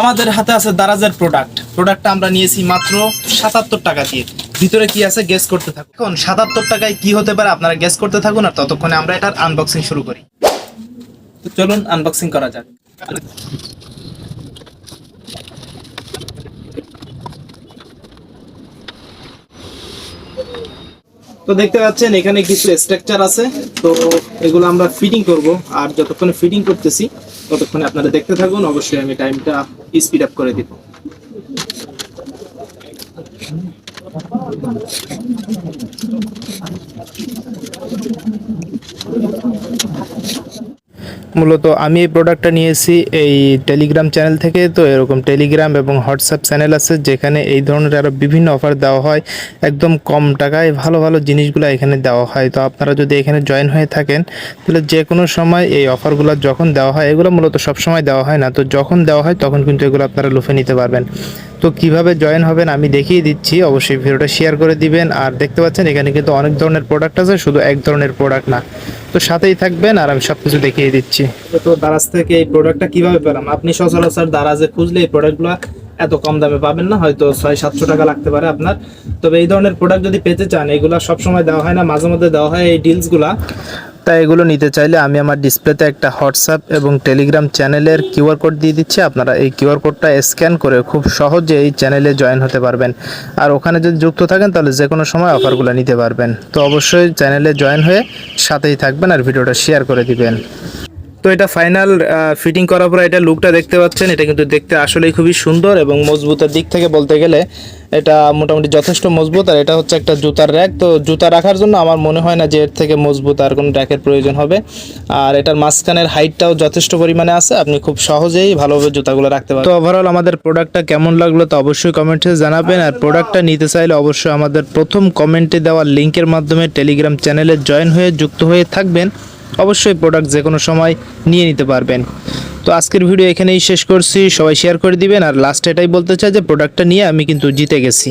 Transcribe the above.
আমাদের হাতে আছে দারাজের প্রোডাক্ট প্রোডাক্টটা আমরা নিয়েছি মাত্র সাতাত্তর টাকা দিয়ে। ভিতরে কি আছে গেস করতে থাকুন। এখন সাতাত্তর টাকায় কি হতে পারে আপনারা গেস করতে থাকুন আর ততক্ষণে আমরা এটার আনবক্সিং শুরু করি। তো চলুন আনবক্সিং করা যাক। তো দেখতে পাচ্ছেন এখানে কিছু স্ট্রাকচার আছে। তো এগুলো আমরা ফিটিং করব। আর যতক্ষণে ফিটিং করতেছি ততক্ষণে আপনারা দেখতে থাকুন অবশ্যই আমি টাইমটা স্পিড আপ করে দিব। মূলত আমি এই প্রোডাক্টটা নিয়েছি এই টেলিগ্রাম চ্যানেল থেকে। তো এরকম টেলিগ্রাম এবং হোয়াটসঅ্যাপ চ্যানেল আছে, যেখানে এই ধরনের আরও বিভিন্ন অফার দেওয়া হয়। একদম কম টাকায় ভালো ভালো জিনিসগুলো এখানে দেওয়া হয়। তো আপনারা যদি এখানে জয়েন হয়ে থাকেন, তাহলে যে কোনো সময় এই অফারগুলো যখন দেওয়া হয়, এগুলো মূলত সব সময় দেওয়া হয় না। তো যখন দেওয়া হয়, তখন কিন্তু এগুলো আপনারা লুফে নিতে পারবেন। তো কীভাবে জয়েন হবেন আমি দেখিয়ে দিচ্ছি। অবশ্যই ভিডিওটা শেয়ার করে দিবেন। আর দেখতে পাচ্ছেন, এখানে কিন্তু অনেক ধরনের প্রোডাক্ট আছে, শুধু এক ধরনের প্রোডাক্ট না। তো সাথেই থাকবেন আর আমি সবকিছু দেখিয়ে দিচ্ছি। তো দারাজ থেকে এই প্রোডাক্টটা কীভাবে পেলাম? আপনি সচরাচর দারাজে খুঁজলে এই প্রোডাক্টগুলো এত কম দামে পাবেন না, হয়তো ছয়, সাতশো টাকা লাগতে পারে আপনার। তবে এই ধরনের প্রোডাক্ট যদি পেতে চান, এগুলো সবসময় দেওয়া হয় না, মাঝে মধ্যে দেওয়া হয় এই ডিলসগুলা তাই এগুলো নিতে চাইলে আমি আমার ডিসপ্লেতে একটা হোয়াটসঅ্যাপ এবং টেলিগ্রাম চ্যানেলের কিউআর কোড দিয়ে দিচ্ছি। আপনারা এই কিউআর কোডটা স্ক্যান করে খুব সহজে এই চ্যানেলে জয়েন হতে পারবেন। আর ওখানে যদি যুক্ত থাকেন, তাহলে যে কোনো সময় অফারগুলো নিতে পারবেন। তো অবশ্যই চ্যানেলে জয়েন হয়ে সাথেই থাকবেন আর ভিডিওটা শেয়ার করে দিবেন। তো এটা ফাইনাল ফিটিং করার পর এটা লুকটা দেখতে পাচ্ছেন। এটা কিন্তু দেখতে আসলেই খুবই সুন্দর এবং মজবুতের দিক থেকে বলতে গেলে এটা মোটামুটি যথেষ্ট মজবুত। আর এটা হচ্ছে একটা জুতার র্যাক তো জুতা রাখার জন্য আমার মনে হয় না যে এর থেকে মজবুত আর কোনো র্যাকের প্রয়োজন হবে। আর এটার মাঝখানের হাইটটাও যথেষ্ট পরিমাণে আছে। আপনি খুব সহজেই ভালোভাবে জুতাগুলো রাখতে পারবেন। তো ওভারঅল আমাদের প্রোডাক্টটা কেমন লাগল তো অবশ্যই কমেন্টে জানাবেন। আর প্রোডাক্টটা নিতে চাইলে অবশ্যই আমাদের প্রথম কমেন্টে দেওয়া লিঙ্কের মাধ্যমে টেলিগ্রাম চ্যানেলে জয়েন হয়ে যুক্ত হয়ে থাকবেন। অবশ্যই প্রোডাক্ট যে কোনো সময় নিয়ে নিতে পারবেন। তো আজকের ভিডিও এখানেই শেষ করছি। সবাই শেয়ার করে দিবেন। আর লাস্ট এটাই বলতে চাই যে প্রোডাক্টটা নিয়ে আমি কিন্তু জিতে গেছি।